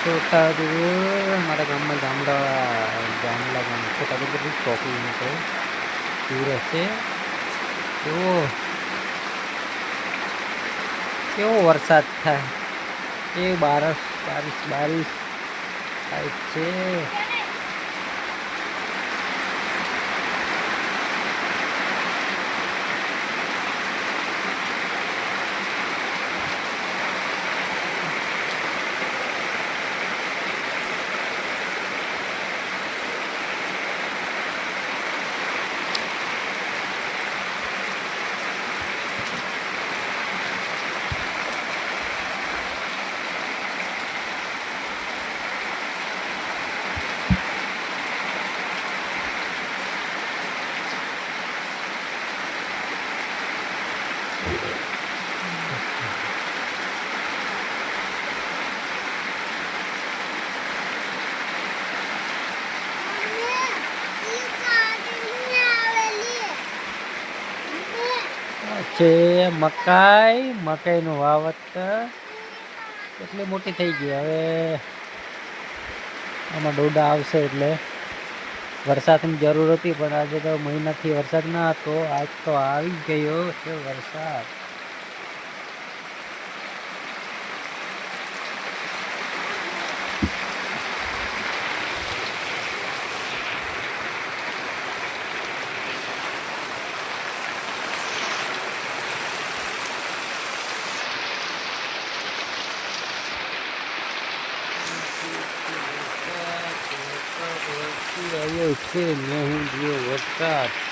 છોટાદુર મારા ગામમાં ગામડા ગામડા ગામ છોટાદુર બધું ચોકડી નીકળે દૂર હશે કેવો કેવો વરસાદ થાય એ બારસ બારીસ બારીશ થાય છે છે મકાઈ મકાઈનું વાવતર એટલી મોટી થઈ ગઈ. હવે આમાં ડોડા આવશે એટલે. વરસાદની જરૂર હતી, પણ આજે તો મહિનાથી વરસાદ ના હતો. આજ તો આવી ગયો છે વરસાદ. આવ્યો છે ને હું જોયો વરસાદ